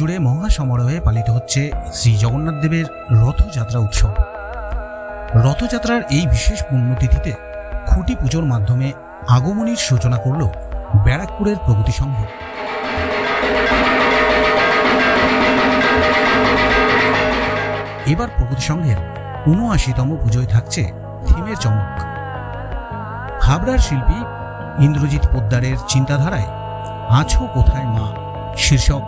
জুড়ে মহা সমারোহে পালিত হচ্ছে শ্রী জগন্নাথ দেবের রথযাত্রা উৎসব। রথযাত্রার এই বিশেষ পুণ্যতিথিতে খুঁটি পুজোর মাধ্যমে আগমনীর সূচনা করল ব্যারাকপুরের প্রগতি সংঘ। এবার প্রগতি সংঘের উনআশিতম পুজোয় থাকছে থিমের চমক। হাবড়ার শিল্পী ইন্দ্রজিৎ পোদ্দারের চিন্তাধারায় আছো কোথায় মা? শীর্ষক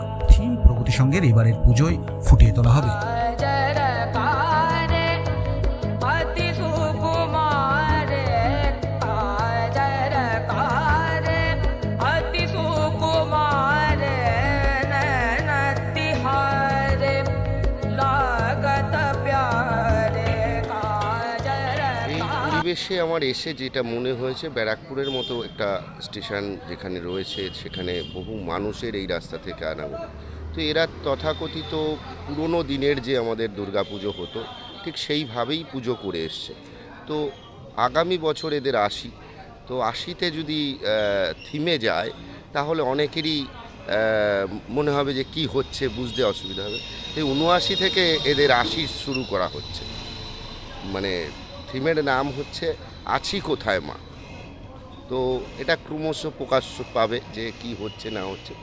প্রগতি সঙ্গের এবারের পুজোয় ফুটিয়ে তোলা হবে। পরিবেশে আমার এসে যেটা মনে হয়েছে, ব্যারাকপুরের মতো একটা স্টেশন যেখানে রয়েছে, সেখানে বহু মানুষের এই রাস্তা থেকে আনাগোনা তো এরা তথাকথিত পুরনো দিনের যে আমাদের দুর্গাপুজো হতো, ঠিক সেইভাবেই পুজো করে এসছে। তো আগামী বছর এদের আশি। তো আশিতে যদি থিমে যায়, তাহলে অনেকেরই মনে হবে যে কি হচ্ছে, বুঝতে অসুবিধা হবে। এই উনআশি থেকে এদের আশি শুরু করা হচ্ছে। মানে থিমের নাম হচ্ছে আছি কোথায় মা? তো এটা ক্রমশ প্রকাশ্য পাবে যে কি হচ্ছে, না হচ্ছে।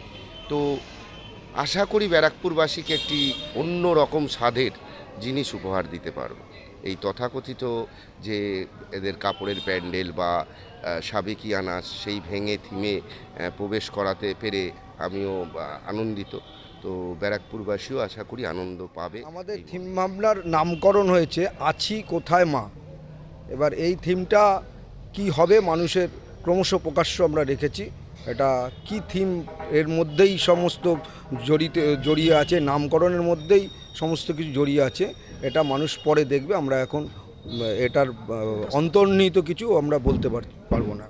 তো আশা করি ব্যারাকপুরবাসীকে একটি অন্য রকম স্বাদের জিনিস উপহার দিতে পারব। এই তথাকথিত যে এদের কাপড়ের প্যান্ডেল বা সাবেকি আনাস সেই ভেঙে থিমে প্রবেশ করাতে পেরে আমিও আনন্দিত। তো ব্যারাকপুরবাসীও আশা করি আনন্দ পাবে। আমাদের থিম মামলার নামকরণ হয়েছে আছি কোথায় মা? এবার এই থিমটা কি হবে মানুষের ক্রমশ প্রকাশ্য আমরা রেখেছি। এটা কি থিম এর মধ্যেই সমস্ত জড়িত, জড়িয়ে আছে, নামকরণের মধ্যেই সমস্ত কিছু জড়িয়ে আছে, এটা মানুষ পরে দেখবে। আমরা এখন, এটার অন্তর্নিহিত কিছু আমরা বলতে পার- পারব না।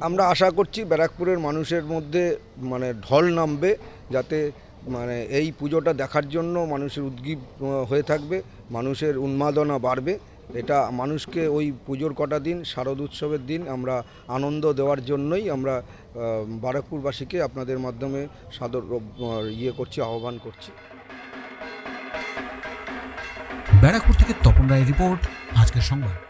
আমরা আশা করছি ব্যারাকপুরের মানুষের মধ্যে মানে ঢল নামবে, যাতে মানে এই পুজোটা দেখার জন্য মানুষের উদ্গীব হয়ে থাকবে, মানুষের উন্মাদনা বাড়বে। এটা মানুষকে ওই পুজোর কটা দিন, শারদ উৎসবের দিন আমরা আনন্দ দেওয়ার জন্যই আমরা বারাকপুরবাসীকে আপনাদের মাধ্যমে সাদর ইয়ে করছি, আহ্বান করছি। ব্যারাকপুর থেকে তপন রায়ের রিপোর্ট, আজকের সংবাদ।